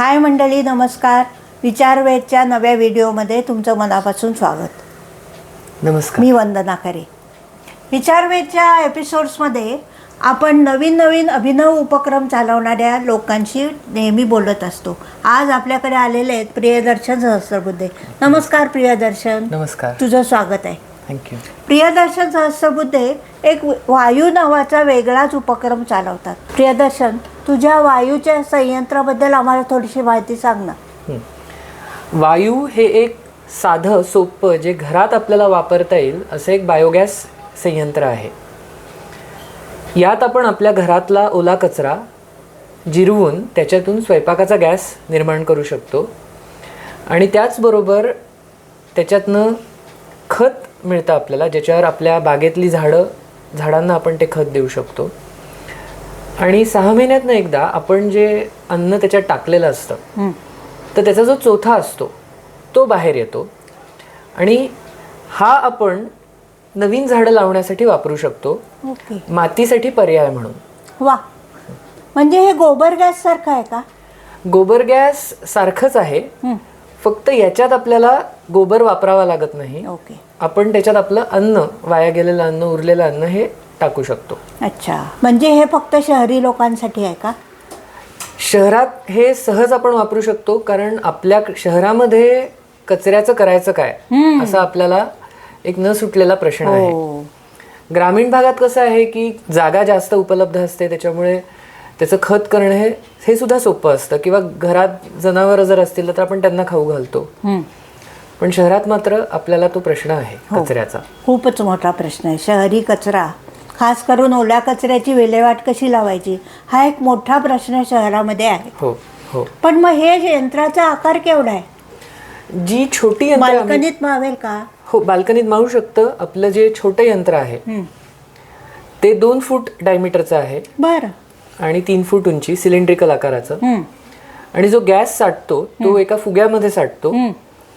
हाय मंडळी नमस्कार. विचारवेदच्या नव्या व्हिडिओमध्ये तुमचं मनापासून स्वागत. नमस्कार. मी वंदना खरे. विचारवेदच्या एपिसोड्समध्ये आपण नवीन नवीन अभिनव उपक्रम चालवणाऱ्या लोकांशी नेहमी बोलत असतो. आज आपल्याकडे आलेले आहेत प्रियदर्शन सहस्रबुद्धे. नमस्कार प्रियदर्शन. नमस्कार. तुझं स्वागत आहे. थँक्यू प्रियदर्शन सहस्रबुद्धे एक वायू नावाचा वेगळाच उपक्रम चालवतात. प्रियदर्शन तुझ्या वायूच्या संयंत्राबद्दल आम्हाला थोडीशी माहिती सांग ना. वायू हे एक साधं सोपं जे घरात आपल्याला वापरता येईल असं एक बायोगॅस संयंत्र आहे. यात आपण आपल्या घरातला ओला कचरा जिरवून त्याच्यातून स्वयंपाकाचा गॅस निर्माण करू शकतो. आणि त्याचबरोबर त्याच्यातनं खत मिळतं आपल्याला ज्याच्यावर आपल्या बागेतली झाडं झाडांना आपण ते खत देऊ शकतो. आणि सहा महिन्यातनं एकदा आपण जे अन्न त्याच्यात टाकलेलं असतं. तर त्याचा जो चौथा असतो तो बाहेर येतो. आणि हा आपण नवीन झाडं लावण्यासाठी वापरू शकतो. मातीसाठी पर्याय म्हणून. वा. म्हणजे हे गोबर गॅस सारखं आहे का? गोबर गॅस सारखंच आहे. हं. फक्त याच्यात आपल्याला गोबर वापरावा लागत नाही. ओके. आपण त्याच्यात आपलं अन्न वाया गेलेलं अन्न उरलेलं अन्न हे टाकू शकतो. अच्छा. म्हणजे हे फक्त शहरी लोकांसाठी आहे का? शहरात हे सहज आपण वापरू शकतो कारण आपल्या शहरामध्ये कचऱ्याचं करायचं काय? असा आपल्याला एक न सुटलेला प्रश्न आहे. हो. ग्रामीण भागात कसं आहे की जागा जास्त उपलब्ध असते त्याच्यामुळे त्याचं खत करणं हे हे सुद्धा सोपं असतं. किंवा घरात जनावरं जर असतील तर आपण त्यांना खाऊ घालतो. हं. पण शहरात मात्र आपल्याला तो प्रश्न आहे कचऱ्याचा. खूपच मोठा प्रश्न आहे. शहरी कचरा खास करून ओल्या कचऱ्याची विल्हेवाट कशी लावायची? हा एक मोठा प्रश्न शहरामध्ये आहे. हो हो. पण मग हे यंत्राचा आकार केवढा आहे? जी छोटी बाल्कनीत मावेल का? हो बाल्कनीत मावू शकतं. आपलं जे छोटं यंत्र आहे हं. ते दोन फूट डायमीटरचं आहे. बरं. आणि तीन फूट उंची सिलेंड्रिकल आकाराचं. आणि जो गॅस साठतो तो एका फुग्यामध्ये साठतो.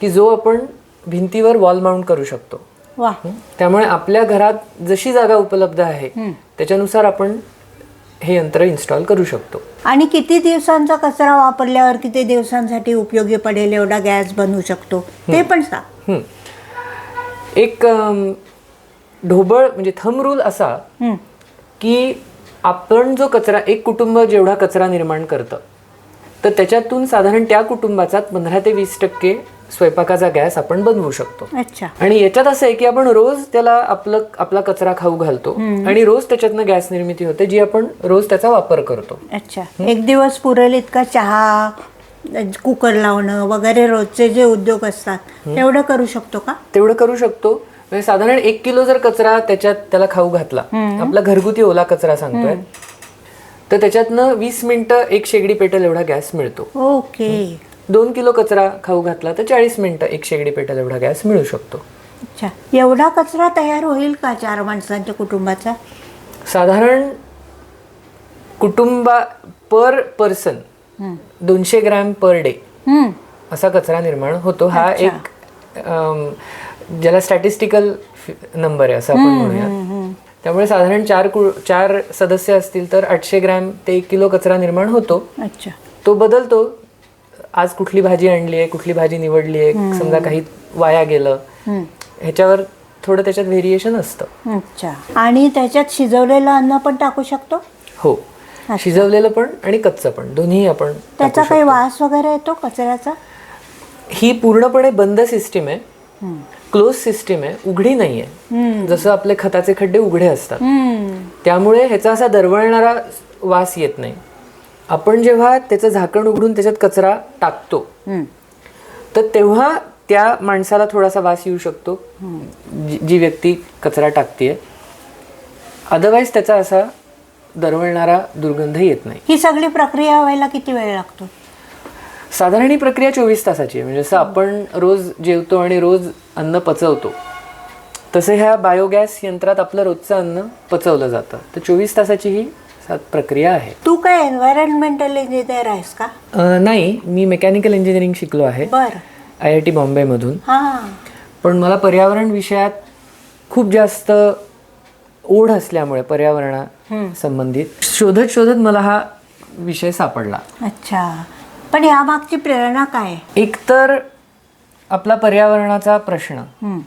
की जो आपण भिंतीवर वॉल माउंट करू शकतो. वा. त्यामुळे आपल्या घरात जशी जागा उपलब्ध आहे त्याच्यानुसार आपण हे यंत्र इन्स्टॉल करू शकतो. आणि किती दिवसांचा कचरा वापरल्यावर किती दिवसांसाठी उपयोगी पडेल एवढा गॅस बनवू शकतो? ते पण सांग. एक ढोबळ म्हणजे थम रूल असा. की आपण जो कचरा एक कुटुंब जेवढा कचरा निर्माण करतं तर त्याच्यातून साधारण त्या कुटुंबाचा पंधरा ते वीस टक्के स्वयंपाकाचा गॅस आपण बनवू शकतो. अच्छा. आणि याच्यात असं आहे की आपण रोज त्याला आपलं आपला कचरा खाऊ घालतो आणि रोज त्याच्यातनं गॅस निर्मिती होते जी आपण रोज त्याचा वापर करतो. अच्छा. एक दिवस पुरेल इतका चहा कुकर लावणं वगैरे रोजचे जे उद्योग असतात तेवढं करू शकतो का? तेवढं करू शकतो. म्हणजे साधारण एक किलो जर कचरा त्याच्यात त्याला खाऊ घातला आपला घरगुती ओला कचरा सांगतोय तर त्याच्यातनं वीस मिनिटं एक शेगडी पेटेल एवढा गॅस मिळतो. ओके. दोन किलो कचरा खाऊ घातला तर चाळीस मिनिटं एक शेगडी पेटेल एवढा गॅस मिळू शकतो. अच्छा. एवढा कचरा तयार होईल का चार माणसांच्या कुटुंबाचा? साधारण कुटुंबा पर पर्सन. दोनशे ग्रॅम पर डे. असा कचरा निर्माण होतो. हा. एक अम, ज्याला स्टॅटिस्टिकल नंबर आहे असं आपण म्हणूया. त्यामुळे साधारण चार कु चार सदस्य असतील तर आठशे ग्रॅम ते एक किलो कचरा निर्माण होतो. अच्छा. तो बदलतो. आज कुठली भाजी आणली आहे कुठली भाजी निवडली आहे समजा काही वाया गेलं. ह्याच्यावर थोडं त्याच्यात व्हेरिएशन असतं. अच्छा. आणि त्याच्यात शिजवलेलं अन्न पण टाकू शकतो? हो. शिजवलेलं पण आणि कच्चं पण. दोन्ही आपण त्याचा काही वास वगैरे येतो कचऱ्याचा? ही पूर्णपणे बंद सिस्टीम आहे. क्लोज सिस्टीम आहे. उघडी नाही आहे. जसं आपले खताचे खड्डे उघडे असतात. हं. त्यामुळे ह्याचा असा दरवळणारा वास येत नाही. आपण जेव्हा त्याचं झाकण उघडून त्याच्यात कचरा टाकतो. तर तेव्हा त्या माणसाला थोडासा वास येऊ शकतो. जी जी व्यक्ती कचरा टाकते अदरवाईज त्याचा असा दरवळणारा दुर्गंध येत नाही. ही सगळी प्रक्रिया व्हायला किती वेळ लागतो? साधारण ही प्रक्रिया चोवीस तासाची आहे. म्हणजे जसं आपण रोज जेवतो आणि रोज अन्न पचवतो तसं ह्या बायोगॅस यंत्रात आपलं रोजचं अन्न पचवलं जातं. तर चोवीस तासाची ही सा- प्रक्रिया आहे. तू काय एन्व्हायरमेंटल इंजिनियर आहेस का? अं, नाही मी मेकॅनिकल इंजिनिअरिंग शिकलो आहे. बर. आय आय टी बॉम्बेमधून. हा. पण मला पर्यावरण विषयात खूप जास्त ओढ असल्यामुळे पर्यावरणा संबंधित शोधत शोधत मला हा विषय सापडला. अच्छा. पण यामागची प्रेरणा काय आहे? एकतर आपला पर्यावरणाचा प्रश्न.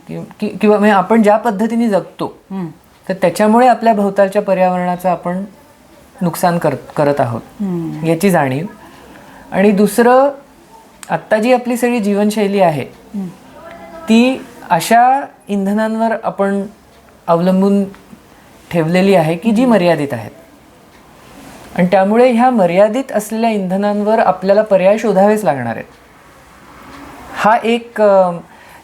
कि- कि- किंवा म्हणजे आपण ज्या पद्धतीने जगतो. तर त्याच्यामुळे आपल्या भोवतालच्या पर्यावरणाचं आपण नुकसान कर करत आहोत. याची जाणीव. आणि दुसरं आत्ता जी आपली सगळी जीवनशैली आहे ती अशा इंधनांवर आपण अवलंबून ठेवलेली आहे की जी मर्यादित आहेत. आणि त्यामुळे ह्या मर्यादित असलेल्या इंधनांवर आपल्याला पर्याय शोधावेच लागणार आहेत. हा एक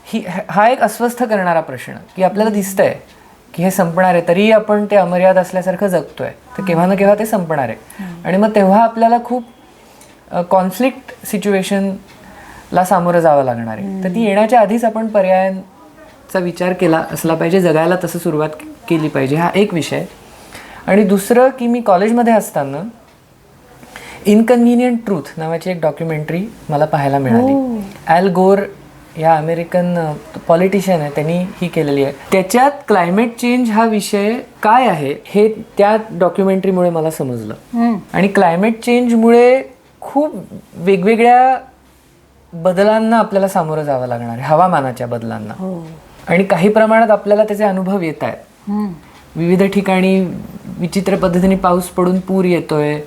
ही हा एक अस्वस्थ करणारा प्रश्न की आपल्याला दिसतंय की हे संपणार आहे तरीही आपण ते अमर्याद असल्यासारखं जगतोय. तर केव्हा ना केव्हा ते संपणार आहे. आणि मग तेव्हा आपल्याला खूप कॉन्फ्लिक्ट सिच्युएशनला सामोरं जावं लागणार आहे. तर ती येण्याच्या आधीच आपण पर्यायांचा विचार केला असला पाहिजे जगायला तसं सुरुवात केली पाहिजे हा एक विषय. आणि दुसरं की मी कॉलेजमध्ये असताना इनकन्व्हिनियंट ट्रूथ नावाची एक डॉक्युमेंटरी मला पाहायला मिळाली. ॲल गोर या अमेरिकन पॉलिटिशियन आहे त्यांनी ही केलेली आहे. त्याच्यात क्लायमेट चेंज हा विषय काय आहे हे त्या डॉक्युमेंटरीमुळे मला समजलं. आणि क्लायमेट चेंजमुळे खूप वेगवेगळ्या बदलांना आपल्याला सामोरं जावं लागणार आहे हवामानाच्या बदलांना. हो. आणि काही प्रमाणात आपल्याला त्याचे अनुभव येत आहेत. विविध ठिकाणी विचित्र पद्धतीने पाऊस पडून पूर येतोय.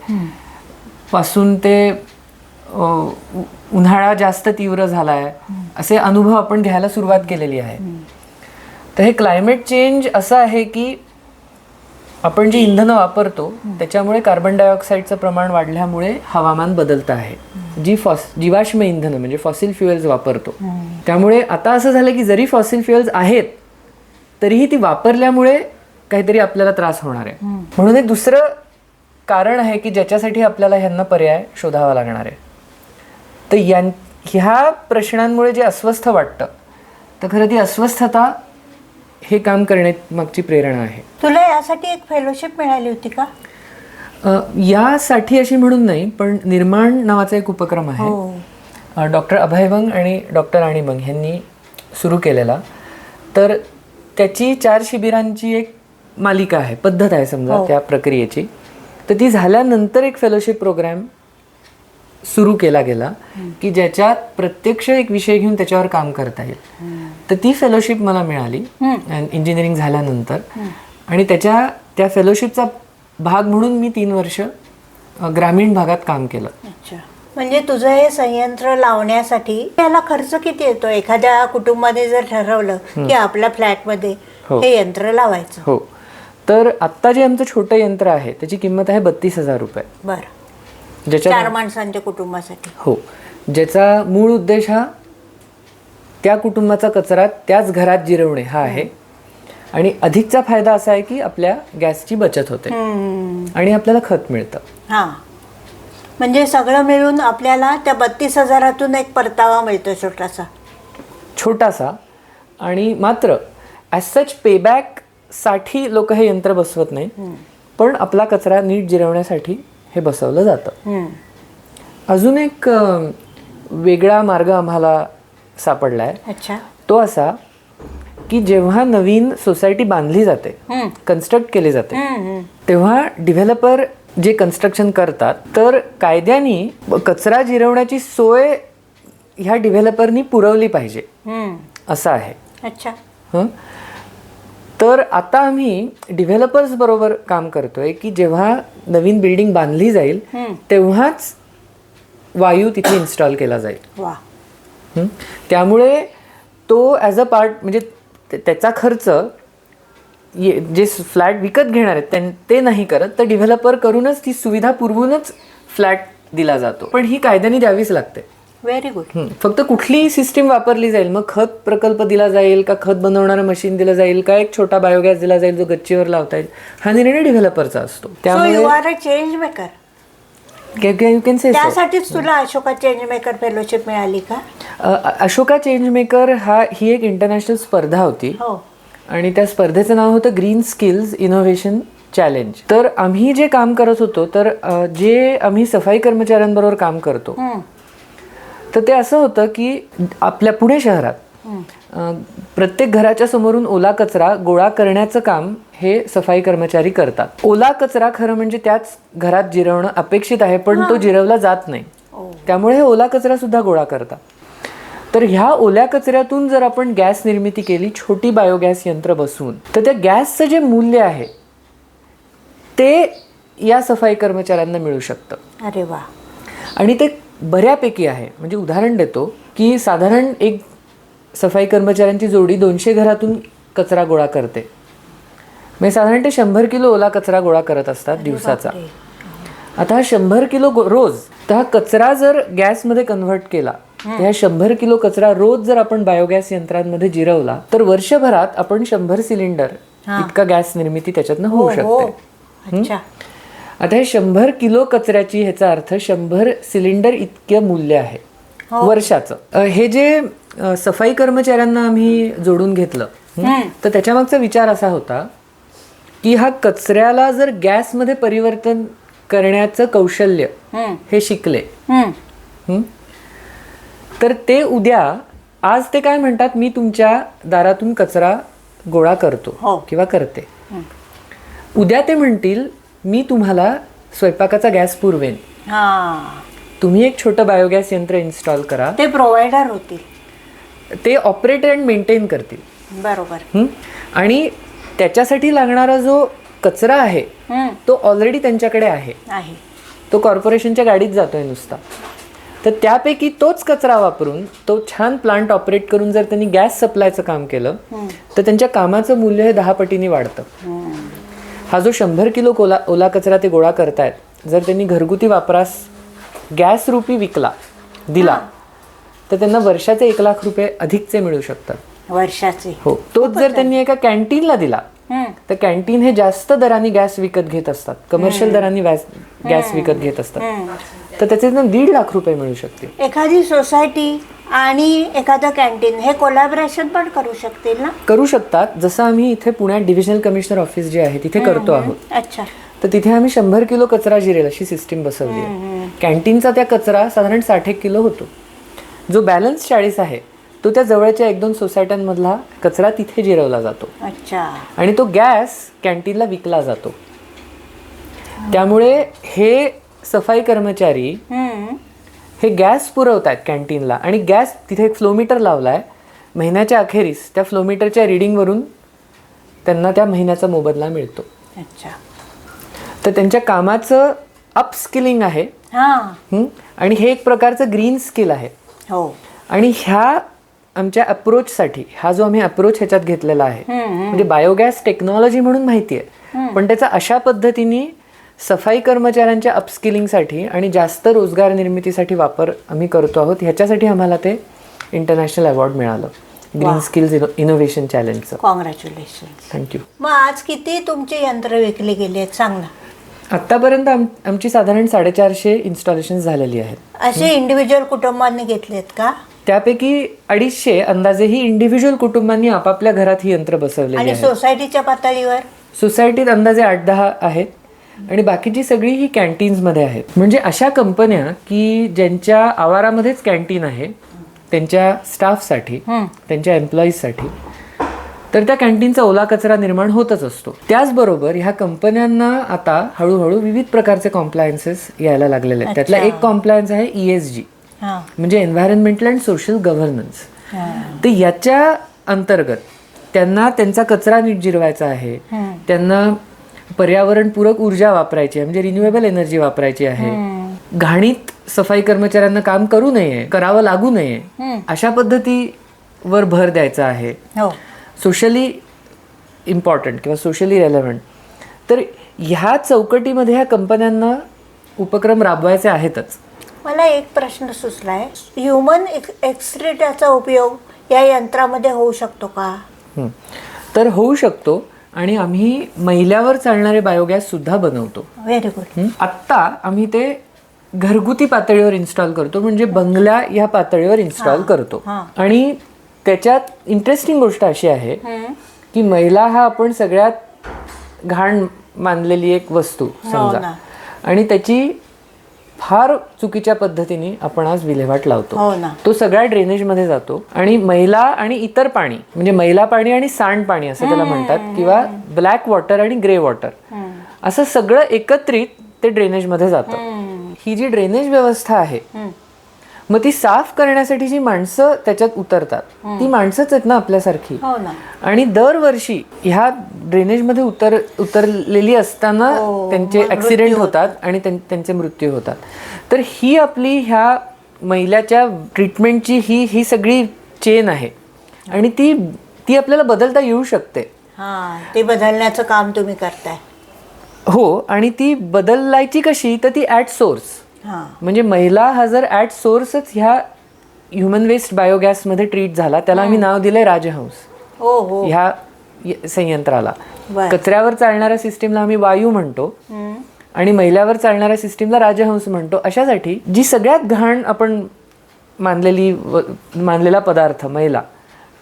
पासून ते उन्हाळा जास्त तीव्र झालाय असे अनुभव आपण घ्यायला सुरुवात केलेली आहे. तर हे क्लायमेट चेंज असं आहे की आपण जी इंधनं वापरतो त्याच्यामुळे कार्बन डायऑक्साईडचं प्रमाण वाढल्यामुळे हवामान बदलतं आहे. जी फॉस जीवाश्म इंधनं म्हणजे फॉसिल फ्युएल्स वापरतो. त्यामुळे आता असं झालं की जरी फॉसिल फ्युएल्स आहेत तरीही ती वापरल्यामुळे काहीतरी आपल्याला त्रास होणार आहे. म्हणून एक दुसरं कारण आहे की ज्याच्यासाठी आपल्याला ह्यांना पर्याय शोधावा लागणार आहे. तर यां ह्या प्रश्नांमुळे जे अस्वस्थ वाटतं तर खरं ती अस्वस्थता हे काम करण्यात मागची प्रेरणा आहे. तुला यासाठी एक फेलोशिप मिळाली होती का? यासाठी अशी म्हणून नाही पण निर्माण नावाचा एक उपक्रम आहे. हो. डॉक्टर अभय बंग आणि डॉक्टर राणी बंग यांनी सुरू केलेला. तर त्याची चार शिबिरांची एक मालिका आहे पद्धत आहे समजा त्या प्रक्रियेची. तर ती झाल्यानंतर एक फेलोशिप प्रोग्राम सुरू केला गेला की ज्याच्यात प्रत्यक्ष एक विषय घेऊन त्याच्यावर काम करता येईल. तर ती फेलोशिप मला मिळाली. इंजिनिअरिंग झाल्यानंतर. आणि त्याच्या त्या फेलोशिपचा भाग म्हणून मी तीन वर्ष ग्रामीण भागात काम केलं. म्हणजे तुझं हे संयंत्र लावण्यासाठी त्याला खर्च किती येतो? एखाद्या कुटुंबाने जर ठरवलं की आपल्या फ्लॅटमध्ये हो. हे यंत्र लावायचं. हो. तर आत्ता जे आमचं छोटं यंत्र आहे त्याची किंमत आहे बत्तीस हजार रुपये. बरं. चार ज्याच्या माणसांच्या कुटुंबासाठी. हो. ज्याचा मूळ उद्देश हा त्या कुटुंबाचा कचरा त्याच घरात जिरवणे हा आहे. आणि अधिकचा फायदा असा आहे की आपल्या गॅसची बचत होते. आणि आपल्याला खत मिळतं. हा. म्हणजे सगळं मिळून आपल्याला त्या बत्तीस हजारातून एक परतावा मिळतो छोटासा. छोटासा. आणि मात्र ॲज सच पेबॅकसाठी लोक हे यंत्र बसवत नाही पण आपला कचरा नीट जिरवण्यासाठी हे बसवलं जातं हम्म. अजून एक वेगळा मार्ग आम्हाला सापडला आहे अच्छा तो असा की जेव्हा नवीन सोसायटी बांधली जाते हम्म. कन्स्ट्रक्ट केली जाते. तेव्हा डिव्हेलपर जे कन्स्ट्रक्शन करतात तर कायद्यानी कचरा जिरवण्याची सोय ह्या डिव्हेलपरनी पुरवली पाहिजे. असं आहे अच्छा? तर आता आम्ही डिव्हेलपर्स बरोबर काम करतोय की जेव्हा नवीन बिल्डिंग बांधली जाईल. तेव्हाच वायू तिथे इन्स्टॉल केला जाईल वा? त्यामुळे तो ॲज अ पार्ट म्हणजे त्याचा खर्च ये- जे फ्लॅट विकत घेणार आहेत त्यां- ते नाही करत तर डिव्हेलपर करूनच ती सुविधा पुरवूनच फ्लॅट दिला जातो पण ही कायद्याने द्यावीच लागते व्हेरी गुड. फक्त कुठली सिस्टीम वापरली जाईल मग खत प्रकल्प दिला जाईल का खत बनवणारं मशीन दिलं जाईल का एक छोटा बायोगॅस दिला जाईल जो गच्चीवर लावता येईल हा निर्णय डिव्हेलपरचा असतो. त्यामुळे change maker you can say त्यासाठीच तुला अशोका चेंज मेकर फेलोशिप मिळाली का? अशोका चेंज मेकर हा ही एक इंटरनॅशनल स्पर्धा होती. हो. आणि त्या स्पर्धेचं नाव होतं ग्रीन स्किल्स इनोव्हेशन चॅलेंज तर आम्ही जे काम करत होतो तर जे आम्ही सफाई कर्मचाऱ्यांबरोबर काम करतो. तर ते असं होतं की आपल्या पुणे शहरात प्रत्येक घराच्या समोरून ओला कचरा गोळा करण्याचं काम हे सफाई कर्मचारी करतात. ओला कचरा खरं म्हणजे त्याच घरात जिरवणं अपेक्षित आहे पण तो जिरवला जात नाही. त्यामुळे हे ओला कचरा सुद्धा गोळा करतात. तर ह्या ओल्या कचऱ्यातून जर आपण गॅस निर्मिती केली छोटी बायोगॅस यंत्र बसवून तर त्या गॅसचं जे मूल्य आहे ते या सफाई कर्मचाऱ्यांना मिळू शकतं. अरे वा. आणि ते बऱ्यापैकी आहे. म्हणजे उदाहरण देतो की साधारण एक सफाई कर्मचाऱ्यांची जोडी दोनशे घरातून कचरा गोळा करते. म्हणजे साधारण ते शंभर किलो ओला कचरा गोळा करत असतात दिवसाचा. आता हा शंभर किलो रोज तर हा कचरा जर गॅसमध्ये कन्व्हर्ट केला तर ह्या शंभर किलो कचरा रोज जर आपण बायोगॅस यंत्रांमध्ये जिरवला तर वर्षभरात आपण शंभर सिलेंडर इतका गॅस निर्मिती त्याच्यातनं होऊ हो हो. शकते. अच्छा. आता हे शंभर किलो कचऱ्याची ह्याचा अर्थ शंभर सिलेंडर इतकं मूल्य आहे वर्षाचं अ, हे जे सफाई कर्मचाऱ्यांना आम्ही जोडून घेतलं हं, तर त्याच्यामागचा विचार असा होता की हा कचऱ्याला जर गॅसमध्ये परिवर्तन करण्याचं कौशल्य हे शिकले. हं? तर ते उद्या आज ते काय म्हणतात मी तुमच्या दारातून कचरा गोळा हो. करतो किंवा करते उद्या ते म्हणतील मी तुम्हाला स्वयंपाकाचा गॅस पुरवेन. हा. तुम्ही एक छोटं बायोगॅस यंत्र इन्स्टॉल करा. ते प्रोव्हायडर होतील. ते ऑपरेट अँड मेंटेन करतील. बरोबर. हं? आणि त्याच्यासाठी लागणारा जो कचरा आहे तो ऑलरेडी त्यांच्याकडे आहे. आहे. तो कॉर्पोरेशनच्या गाडीत जातोय नुसता. तर त्यापैकी तोच कचरा वापरून तो छान प्लांट ऑपरेट करून जर त्यांनी गॅस सप्लायचं काम केलं तर त्यांच्या कामाचं मूल्य हे दहा पटीने वाढतं. हा. जो शंभर किलो कोला ओला कचरा ते गोळा करतायत जर त्यांनी घरगुती वापरास गॅस रुपी विकला दिला तर त्यांना वर्षाचे एक लाख रुपये अधिकचे मिळू शकतात. वर्षाचे. हो. तोच जर त्यांनी एका कॅन्टीनला दिला तर कॅन्टीन हे जास्त दराने गॅस विकत घेत असतात. कमर्शियल दराने गॅस विकत घेत असतात. तर त्याचे दीड लाख रुपये मिळू शकतील. एखादी सोसायटी आणि एखादं कॅन्टीन हे कोलॅबरेशन पण करू शकतील ना? करू शकतात. जसं आम्ही इथे पुण्यात डिव्हिजनल कमिशनर ऑफिस जे आहे तिथे करतो आहोत. अच्छा. तर तिथे आम्ही शंभर किलो कचरा जिरेल अशी सिस्टीम बसवली आहे. कॅन्टीनचा त्या कचरा साधारण साठ एक किलो होतो. जो बॅलन्स चाळीस आहे तो त्या जवळच्या एक दोन सोसायट्यांमधला कचरा तिथे जिरवला जातो. अच्छा. आणि तो गॅस कॅन्टीनला विकला जातो. त्यामुळे हे सफाई कर्मचारी हे गॅस पुरवत आहेत कॅन्टीनला आणि गॅस तिथे एक फ्लोमीटर लावला आहे महिन्याच्या अखेरीस त्या फ्लोमीटरच्या रिडिंगवरून त्यांना त्या महिन्याचा मोबदला मिळतो. अच्छा. तर त्यांच्या कामाचं अपस्किलिंग आहे? आणि हे एक प्रकारचं ग्रीन स्किल आहे. हो. आणि ह्या आमच्या अप्रोचसाठी हा जो आम्ही अप्रोच ह्याच्यात घेतलेला आहे म्हणजे बायोगॅस टेक्नॉलॉजी म्हणून माहिती आहे पण त्याचा अशा पद्धतीने सफाई कर्मचाऱ्यांच्या अपस्किलिंगसाठी आणि जास्त रोजगार निर्मितीसाठी वापर आम्ही करतो आहोत ह्याच्यासाठी आम्हाला ते इंटरनॅशनल अवॉर्ड मिळालं. ग्रीन स्किल्स इनोव्हेशन चॅलेंजचं कॉंग्रॅच्युलेशन थँक्यू मग आज किती तुमची यंत्र विकली गेली आहेत? सांग आम आमची साधारण साडेचारशे इन्स्टॉलेशन झालेली आहेत. असे इंडिव्हिज्युअल कुटुंबांनी घेतलेत का? त्यापैकी अडीचशे अंदाजे ही इंडिव्हिज्युअल कुटुंबांनी आपापल्या घरात ही यंत्र बसवलेली आणि आहेत. सोसायटीच्या पातळीवर? सोसायटीत अंदाजे आठ दहा आहेत. आणि बाकीची सगळी ही कॅन्टीन्समध्ये आहेत. म्हणजे अशा कंपन्या की ज्यांच्या आवारामध्येच कॅन्टीन आहे त्यांच्या स्टाफसाठी त्यांच्या एम्प्लॉईजसाठी तर त्या कॅन्टीनचा ओला कचरा निर्माण होतच असतो. त्याचबरोबर ह्या कंपन्यांना आता हळूहळू विविध प्रकारचे कॉम्प्लायन्सेस यायला लागलेले आहेत. त्यातला एक कॉम्प्लायन्स आहे ई एस जी म्हणजे एन्व्हायरमेंटल अँड सोशल गव्हर्नन्स हा. तर याच्या अंतर्गत त्यांना त्यांचा कचरा नीट जिरवायचा आहे. त्यांना पर्यावरणपूरक ऊर्जा वापरायची आहे म्हणजे रिन्युएबल एनर्जी वापरायची आहे. घाणीत सफाई कर्मचाऱ्यांना काम करू नये करावं लागू नये अशा पद्धतीवर भर द्यायचा आहे. हो. सोशली इम्पॉर्टंट किंवा सोशली रेलेव्हंट तर ह्या चौकटीमध्ये ह्या कंपन्यांना उपक्रम राबवायचे आहेतच. मला एक प्रश्न सुचलाय ह्युमन एक्सरेटाचा उपयोग या यंत्रामध्ये होऊ शकतो का हं. तर होऊ शकतो आणि आम्ही मैल्यावर चालणारे बायोगॅस सुद्धा बनवतो व्हेरी गुड हं. आत्ता आम्ही ते घरगुती पातळीवर इन्स्टॉल करतो म्हणजे बंगल्या या पातळीवर इन्स्टॉल करतो हां. आणि त्याच्यात इंटरेस्टिंग गोष्ट अशी आहे की मैला हा आपण सगळ्यात घाण मानलेली एक वस्तू समजा ना. आणि त्याची फार चुकीच्या पद्धतीने आपण आज विल्हेवाट लावतो. हो ना. तो सगळ्या ड्रेनेजमध्ये जातो आणि मैला आणि इतर पाणी म्हणजे मैला पाणी आणि सांडपाणी असं त्याला म्हणतात किंवा ब्लॅक वॉटर आणि ग्रे वॉटर असं सगळं एकत्रित ते ड्रेनेजमध्ये जातं. ही जी ड्रेनेज व्यवस्था आहे मग ती साफ करण्यासाठी जी माणसं त्याच्यात उतरतात ती माणसंच आहेत ना आपल्यासारखी. हो आणि दरवर्षी ह्या ड्रेनेजमध्ये उतर उतरलेली असताना हो, त्यांचे ऍक्सिडेंट होतात. आणि त्यां- त्यांचे मृत्यू होतात. तर ही आपली ह्या मैल्याच्या ट्रीटमेंटची ही ही सगळी चेन आहे. आणि ती ती आपल्याला बदलता येऊ शकते. हा ते बदलण्याचं काम तुम्ही करताय. हो आणि ती बदलायची कशी तर ती ॲट सोर्स. हा. म्हणजे महिला हा जर ॲट सोर्सच ह्या ह्युमन वेस्ट बायोगॅसमध्ये ट्रीट झाला त्याला आम्ही नाव दिलंय राजहंस. हो हो. ह्या संयंत्राला. कचऱ्यावर चालणाऱ्या सिस्टीमला आम्ही वायू म्हणतो. आणि मैल्यावर चालणाऱ्या सिस्टीमला राजहंस म्हणतो. अशासाठी जी सगळ्यात घाण आपण मानलेली मानलेला पदार्थ मैला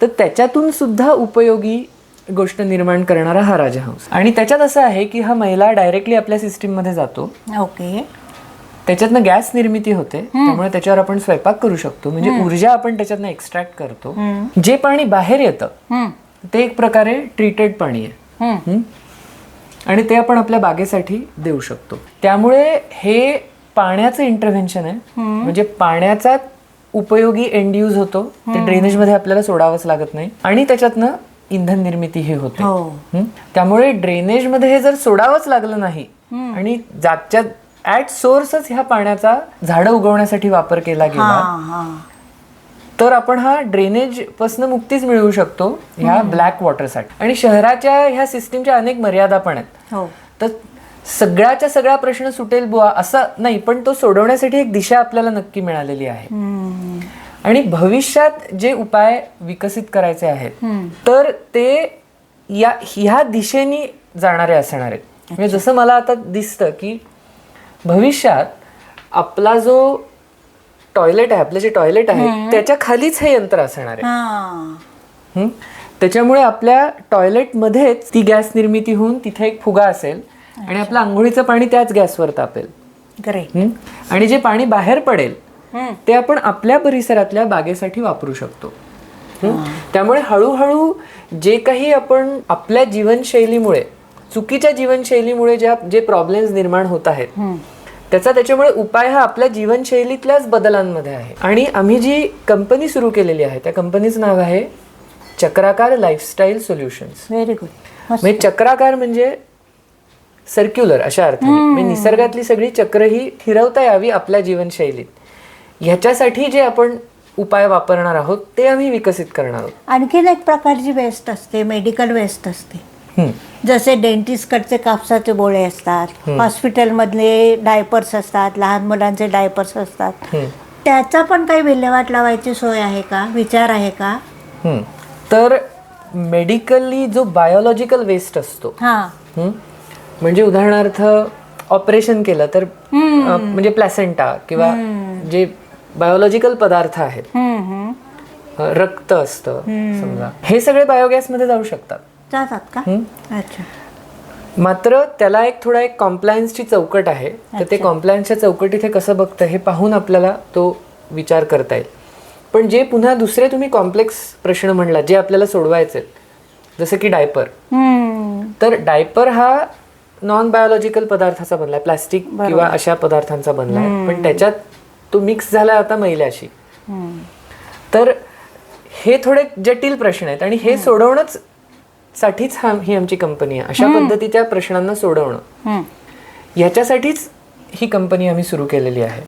तर त्याच्यातून सुद्धा उपयोगी गोष्ट निर्माण करणारा हा राजहंस. आणि त्याच्यात असं आहे की हा मैला डायरेक्टली आपल्या सिस्टीममध्ये जातो. ओके. त्याच्यातनं गॅस निर्मिती होते. त्यामुळे त्याच्यावर आपण स्वयंपाक करू शकतो. म्हणजे ऊर्जा आपण त्याच्यातनं एक्स्ट्रॅक्ट करतो. जे पाणी बाहेर येतं. ते एक प्रकारे ट्रीटेड पाणी आहे. हं? आणि ते आपण आपल्या बागेसाठी देऊ शकतो. त्यामुळे हे पाण्याचं इंटरव्हेन्शन आहे. म्हणजे पाण्याचा उपयोगी एंड यूज होतो. ते ड्रेनेजमध्ये आपल्याला सोडावंच लागत नाही. आणि त्याच्यातनं इंधन निर्मिती हे होते. हो. हं? त्यामुळे ड्रेनेजमध्ये हे जर सोडावंच लागलं नाही आणि जागच्या ऍट सोर्सच ह्या पाण्याचा झाडं उगवण्यासाठी वापर केला हा गेला हा. तर आपण हा ड्रेनेजपासून मुक्तीच मिळवू शकतो ह्या ब्लॅक वॉटरसाठी आणि शहराच्या ह्या सिस्टीमच्या अनेक मर्यादा पण आहेत. हो. तर सगळ्याच्या सगळा प्रश्न सुटेल बुवा असं नाही पण तो सोडवण्यासाठी एक दिशा आपल्याला नक्की मिळालेली आहे. आणि भविष्यात जे उपाय विकसित करायचे आहेत. तर ते या ह्या दिशेने जाणारे असणार आहेत. म्हणजे जसं मला आता दिसतं की भविष्यात आपला जो टॉयलेट आहे आपलं जे टॉयलेट आहे त्याच्या खालीच हे यंत्र असणार आहे? त्याच्यामुळे आपल्या टॉयलेटमध्येच ती गॅस निर्मिती होऊन तिथे एक फुगा असेल आणि आपलं आंघोळीचं पाणी त्याच गॅसवर तापेल? आणि जे पाणी बाहेर पडेल ते आपण आपल्या परिसरातल्या बागेसाठी वापरू शकतो? त्यामुळे हळूहळू जे काही आपण आपल्या जीवनशैलीमुळे चुकीच्या जीवनशैलीमुळे ज्या जे प्रॉब्लेम्स निर्माण होत आहेत त्याचा त्याच्यामुळे उपाय हा आपल्या जीवनशैलीतल्याच बदलांमध्ये आहे. आणि आम्ही जी कंपनी सुरू केलेली आहे त्या कंपनीचं नाव आहे चक्राकार लाईफस्टाईल सोल्युशन्स व्हेरी गुड म्हणजे चक्राकार म्हणजे सर्क्युलर अशा अर्थाने. म्हणजे निसर्गातली सगळी चक्र ही फिरवता यावी आपल्या जीवनशैलीत. ह्याच्यासाठी जे आपण उपाय वापरणार आहोत ते आम्ही विकसित करणार आहोत. आणखीन एक प्रकारची वेस्ट असते मेडिकल वेस्ट असते. जसे डेंटिस्टकडचे कापसाचे बोळे असतात हॉस्पिटलमधले डायपर्स असतात लहान मुलांचे डायपर्स असतात. त्याचा पण काही विल्हेवाट लावायची सोय आहे का? विचार आहे का. तर मेडिकली जो बायोलॉजिकल वेस्ट असतो? म्हणजे उदाहरणार्थ ऑपरेशन केलं तर म्हणजे प्लॅसेंटा किंवा जे बायोलॉजिकल पदार्थ आहेत रक्त असतं समजा. हे सगळे बायोगॅसमध्ये जाऊ शकतात. जातात का? अच्छा. मात्र त्याला एक थोडा एक कॉम्प्लायन्सची चौकट आहे. तर ते कॉम्प्लायन्सच्या चौकटीत हे कसं बघतं हे पाहून आपल्याला तो विचार करता येईल. पण जे पुन्हा दुसरे तुम्ही कॉम्प्लेक्स प्रश्न म्हणला जे आपल्याला सोडवायचे जसं की डायपर. तर डायपर हा नॉन बायोलॉजिकल पदार्थाचा बनलाय प्लास्टिक किंवा अशा पदार्थांचा बनलाय. पण त्याच्यात तो मिक्स झाला आता हम्म. तर हे थोडे जटिल प्रश्न आहेत आणि हे सोडवणंच साठीच हा ही आमची कंपनी आहे. अशा पद्धतीच्या प्रश्नांना सोडवणं. हम्म. ह्याच्यासाठीच ही कंपनी आम्ही सुरू केलेली आहे.